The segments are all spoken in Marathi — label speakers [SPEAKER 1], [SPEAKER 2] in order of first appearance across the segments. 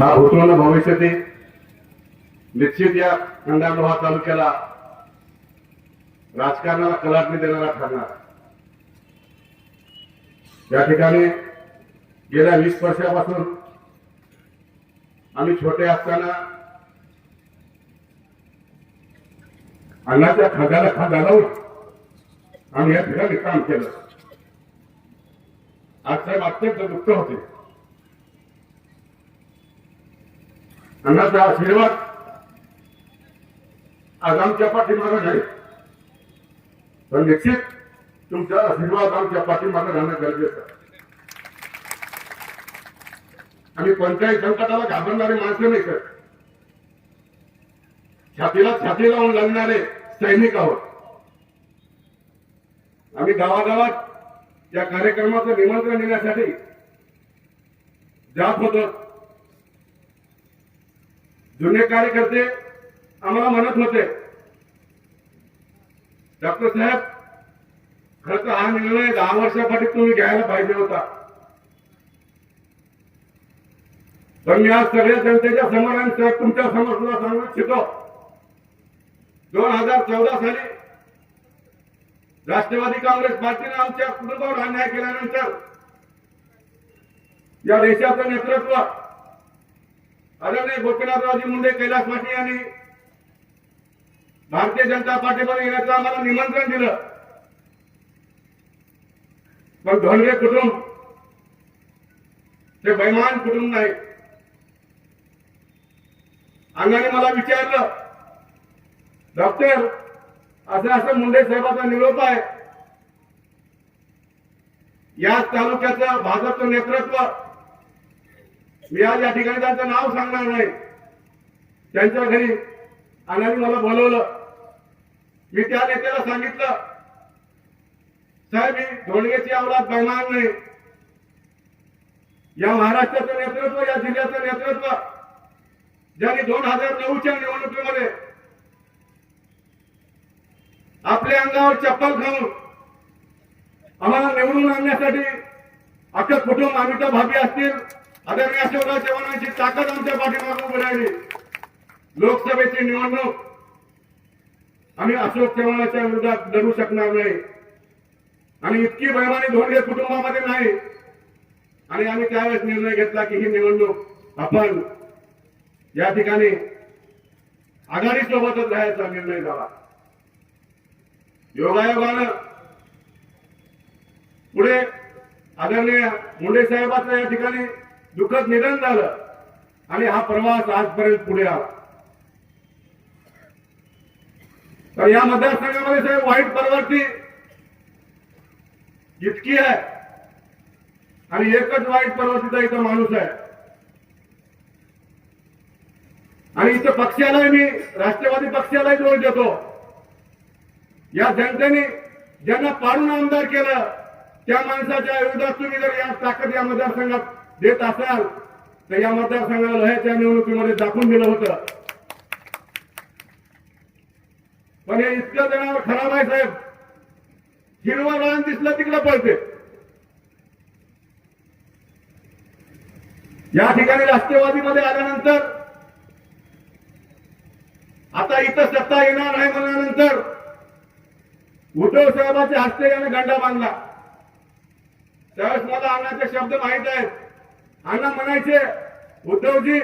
[SPEAKER 1] हा भूतपूर्व भविष्यातील निश्चित या खंडालोहा तालुक्याला राजकारणाला कलाटणी देणारा ठरणार. या ठिकाणी गेल्या वीस वर्षापासून आम्ही छोटे असताना अन्नाच्या खांद्याला खाद लावून आम्ही या ठिकाणी काम केलं. आज साहेब अत्यंत दुःख होते. अन्नाचा आशीर्वाद आज आमच्या पाठीमागं नाही पण निश्चित तुमचा आशीर्वाद आमच्या पाठीमागं राहणं गरजेचं आहे. आम्ही कोणत्याही संकटाला घाबरणारे माणसं नाही सर. छातीला छाती लावून लढणारे सैनिक आहोत. आम्ही गावागावात या कार्यक्रमाचं निमंत्रण देण्यासाठी जात होतो. जुने कार्यकर्ते आम्हाला म्हणत होते. डॉक्टर साहेब खरं तर हा निर्णय दहा वर्षासाठी तुम्ही घ्यायला पाहिजे होता. पण मी आज सगळ्या जनतेच्या समोर आणि साहेब तुमच्यासमोर सुद्धा सांगू इच्छितो. दोन हजार चौदा साली राष्ट्रवादी काँग्रेस पार्टीने आमच्या कुटुंबावर अन्याय केल्यानंतर या देशाचं नेतृत्व आदरणीय गोपीनाथरावजी मुंडे कैलास पाटील यांनी भारतीय जनता पार्टीमध्ये येण्याचं आम्हाला निमंत्रण दिलं. पण धोंडगे कुटुंब ते बैमान कुटुंब नाही. अण्णाने मला विचारलं डॉक्टर असं असं मुंडे साहेबाचा निरोप आहे. या तालुक्याचं भाजपचं नेतृत्व मी आज या ठिकाणी त्यांचं नाव सांगणार नाही. त्यांच्या घरी अण्णांनी मला बोलवलं. मी त्या नेत्याला सांगितलं साहेब मी धोंडगेची अवलाद बघणार नाही. या महाराष्ट्राचं नेतृत्व या जिल्ह्याचं नेतृत्व ज्यांनी दोन हजार नऊच्या निवडणुकीमध्ये आपल्या अंगावर चप्पल खाऊन आम्हाला निवडून आणण्यासाठी अख्खं कुटुंब तर भाभी असतील. आदरणीय अशोकराव चव्हाणांची ताकद आमच्या पाठीमागे उभी राहिली. लोकसभेची निवडणूक. आम्ही अशोक चव्हाणाच्या विरोधात लढू शकणार नाही. आणि इतकी बैमानी धोंडे कुटुंबामध्ये नाही. आणि आम्ही त्यावेळेस निर्णय घेतला की ही निवडणूक आपण या ठिकाणी आघाडी सोबतच राहायचा निर्णय झाला योगायोगानं पुढे आदरणीय मुंडे साहेबांचं या ठिकाणी दुःखद निधन झालं. आणि हा प्रवास आजपर्यंत पुढे आला. तर या मतदारसंघामध्ये साहेब वाईट प्रवृत्ती इतकी आहे. आणि एकच वाईट प्रवृत्तीचा इथं माणूस आहे. आणि इथं पक्षालाही मी राष्ट्रवादी पक्षालाही दोष देतो. या जनतेने ज्यांना पाडून आमदार केलं त्या माणसाच्या विरोधात तुम्ही जर या ताकद या मतदारसंघात देत असाल तर या मतदारसंघाला लोह्याच्या निवडणुकीमध्ये दाखवून दिलं होतं. पण हे इतकं जणांवर खराब आहे साहेब. हिरवं रान दिसलं तिकडं पळते. या ठिकाणी राष्ट्रवादीमध्ये आल्यानंतर आता इथं सत्ता येणार नाही म्हणल्यानंतर उद्धव साहेबाच्या हस्ते याने गंडा बांधला. त्यावेळेस मला अन्नाचे शब्द माहीत आहेत. अण्णा म्हणायचे उद्धवजी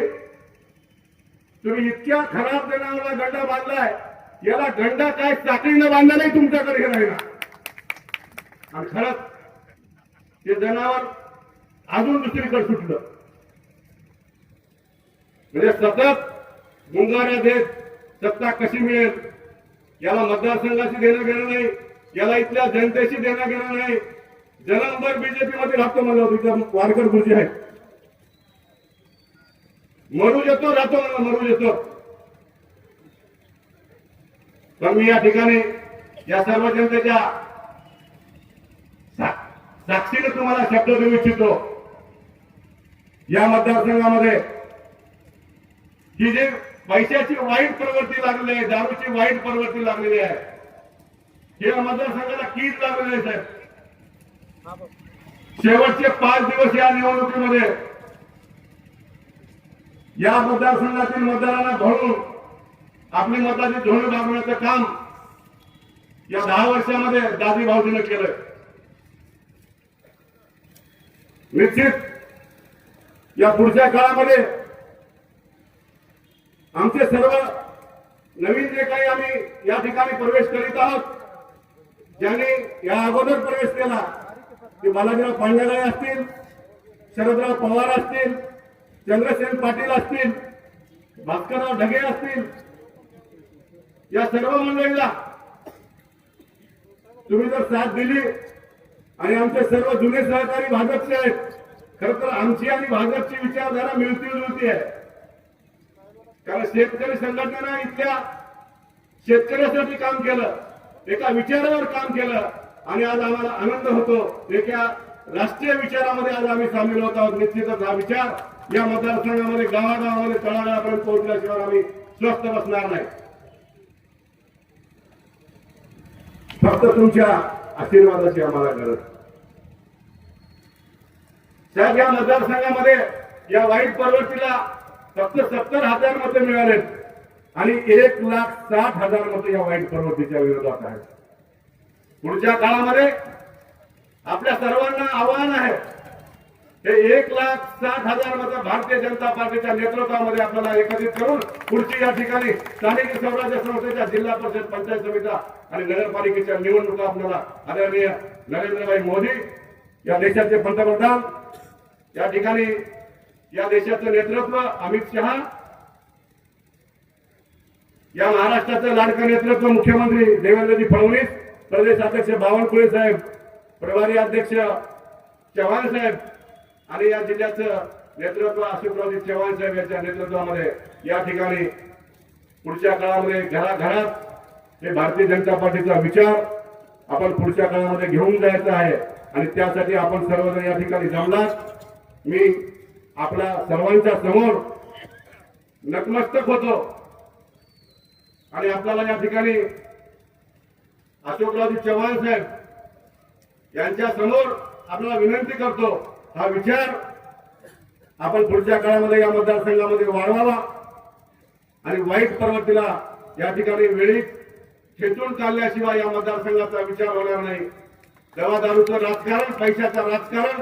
[SPEAKER 1] तुम्ही इतक्या खराब जनावरला गंडा बांधलाय याला गंडा काय साखळीनं नाही तुमच्याकडे हे राहिला आणि खरंच ते जनावर अजून दुसरीकडे सुटलं. म्हणजे सतत गुंगाऱ्या देत सत्ता कशी मिळेल याला मतदारसंघाशी देणं घेणं नाही याला इथल्या जनतेशी देणं घेणं नाही. जनावर बीजेपी मध्ये राहतो मला तुझ्या वारकर गुरुजी आहेत. मरू येतो राहतो मला मरू येतो पण मी या ठिकाणी या सर्व जनतेच्या साक्षीने तुम्हाला शब्द देऊ इच्छितो. या मतदारसंघामध्ये की जे पैशाची वाईट प्रवृत्ती लागलेली आहे दारूची वाईट प्रवृत्ती लागलेली आहे या मतदारसंघाला कीड लागलेली आहे साहेब. शेवटचे पाच दिवस या निवडणुकीमध्ये या मतदारसंघातील मतदारांना भरून आपली मताची धोरण दाखवण्याचं काम या दहा वर्षामध्ये दादी भाऊजीनं केलंय. निश्चित या पुढच्या काळामध्ये आमचे सर्व नवीन जे काही आम्ही या ठिकाणी प्रवेश करीत आहोत ज्यांनी या अगोदर प्रवेश केला ते बालाजीराव पांडेराय असतील शरदराव पवार असतील चंद्रसेन पाटील असतील भास्करराव ढगे असतील या सर्व मंडळीला तुम्ही जर साथ दिली आणि आमचे सर्व जुने सहकारी भाजपचे आहेत खर तर आमची आणि भाजपची विचारधारा मिळती जुळती आहे. कारण शेतकरी संघटनेनं इथल्या शेतकऱ्यासाठी काम केलं एका विचारावर काम केलं आणि आज आम्हाला आनंद होतो. एका राष्ट्रीय विचारामध्ये आज आम्ही सामील होत आहोत. निश्चितच हा विचार या मतदारसंघामध्ये गावागावामध्ये तळागाळापर्यंत पोहोचल्याशिवाय आम्ही स्वस्त बसणार नाही. फक्त तुमच्या आशीर्वादाची आम्हाला गरज. साहेब या मतदारसंघामध्ये या वाईट परवर्तीला फक्त सत्तर हजार मतं मिळालेत आणि एक लाख साठ हजार मतं या वाईट परवर्तीच्या विरोधात आहेत. पुढच्या काळामध्ये आपल्या सर्वांना आव्हान आहे हे एक लाख साठ हजारमध्ये भारतीय जनता पार्टीच्या नेतृत्वामध्ये आपल्याला एकत्रित करून पुढची या ठिकाणी स्थानिक स्वराज्य संस्थेच्या जिल्हा परिषद पंचायत समित्या आणि नगरपालिकेच्या निवडणुका आपल्याला आदरणीय नरेंद्रभाई मोदी या देशाचे पंतप्रधान या ठिकाणी या देशाचं नेतृत्व अमित शहा या महाराष्ट्राचं लाडकं नेतृत्व मुख्यमंत्री देवेंद्रजी फडणवीस प्रदेश अध्यक्ष बावनकुळे साहेब प्रभारी अध्यक्ष चव्हाण साहेब आणि या जिल्ह्याचं नेतृत्व अशोकरावजी चव्हाण साहेब यांच्या नेतृत्वामध्ये. या ठिकाणी पुढच्या काळामध्ये घराघरात हे भारतीय जनता पार्टीचा विचार आपण पुढच्या काळामध्ये घेऊन जायचा आहे. आणि त्यासाठी आपण सर्वजण या ठिकाणी जमलात मी आपल्या सर्वांच्या समोर नतमस्तक होतो. आणि आपल्याला या ठिकाणी अशोकरावजी चव्हाण साहेब यांच्या समोर आपल्याला विनंती करतो. हा विचार आपण पुढच्या काळामध्ये या मतदारसंघामध्ये वाढवावा. आणि वाईट प्रवृत्तीला या ठिकाणी वेळी खेचून चालल्याशिवाय या मतदारसंघाचा विचार होणार नाही. दवा दारूचं राजकारण पैशाचं राजकारण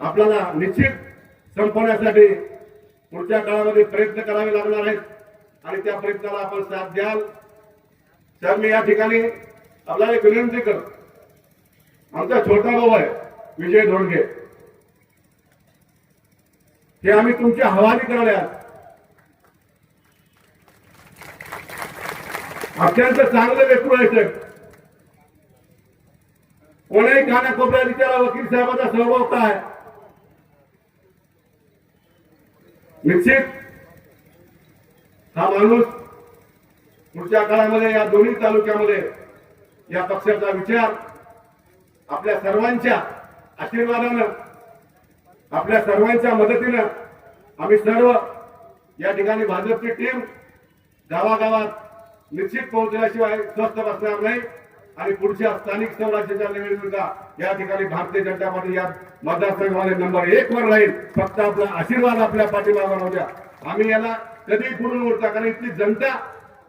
[SPEAKER 1] आपल्याला निश्चित संपवण्यासाठी पुढच्या काळामध्ये प्रयत्न करावे लागणार आहेत. आणि त्या प्रयत्नाला आपण साथ द्याल. तर मी या ठिकाणी आपल्याला एक विनंती करतो. आमचा छोटा भाऊ आहे विजय धोंडगे. हे आम्ही तुमच्या हवाली करण्यात अत्यंत चांगलं लेकरू आहे साहेब कोणाही कानाकोपऱ्यात विचारा वकील साहेबाचा सहभाव काय निश्चित हा माणूस पुढच्या काळामध्ये या दोन्ही तालुक्यामध्ये या पक्षाचा विचार आपल्या सर्वांच्या आशीर्वादानं आपल्या सर्वांच्या मदतीनं आम्ही सर्व या ठिकाणी भाजपची टीम गावागावात निश्चित पोहोचल्याशिवाय स्वस्थ बसणार नाही. आणि पुढच्या स्थानिक स्वराज्याच्या निवडणुका या ठिकाणी भारतीय जनता पार्टी या मतदारसंघामध्ये नंबर एक वर राहील. फक्त आपला आशीर्वाद आपल्या पाठीमागावर होत्या आम्ही याला कधी पुरून उरता कारण इथली जनता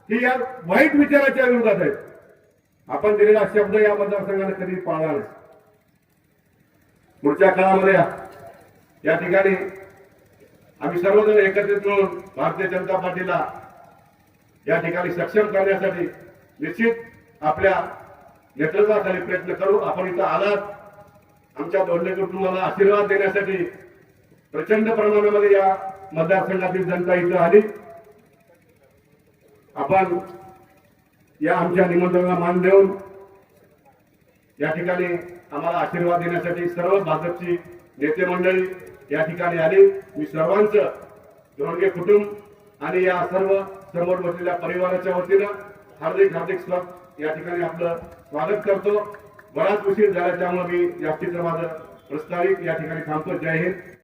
[SPEAKER 1] ही या वाईट विचाराच्या विरोधात आहे. आपण दिलेला शब्द या मतदारसंघाने कधी पाळला नाही. पुढच्या काळामध्ये या ठिकाणी आम्ही सर्वजण एकत्रित मिळून भारतीय जनता पार्टीला या ठिकाणी सक्षम करण्यासाठी निश्चित आपल्या नेतृत्वाखाली प्रयत्न करू. आपण इथं आलात. आमच्या दोन्ही कुटुंबाला आशीर्वाद देण्यासाठी प्रचंड प्रमाणामध्ये या मतदारसंघातील जनता इथं आली. आपण या आमच्या निमंत्रणाला मान देऊन या ठिकाणी आम्हाला आशीर्वाद देण्यासाठी सर्व भाजपची नेते मंडळी या ठिकाणी आले. मी सर्वांचं दोनगे कुटुंब आणि या सर्व समोर बसलेल्या परिवाराच्या वतीनं हार्दिक हार्दिक स्वागत या ठिकाणी आपलं स्वागत करतो. बराच उशीर झाला त्यामुळे मी जास्तीचं माझं प्रस्तावित या ठिकाणी थांबतो. जय हिंद.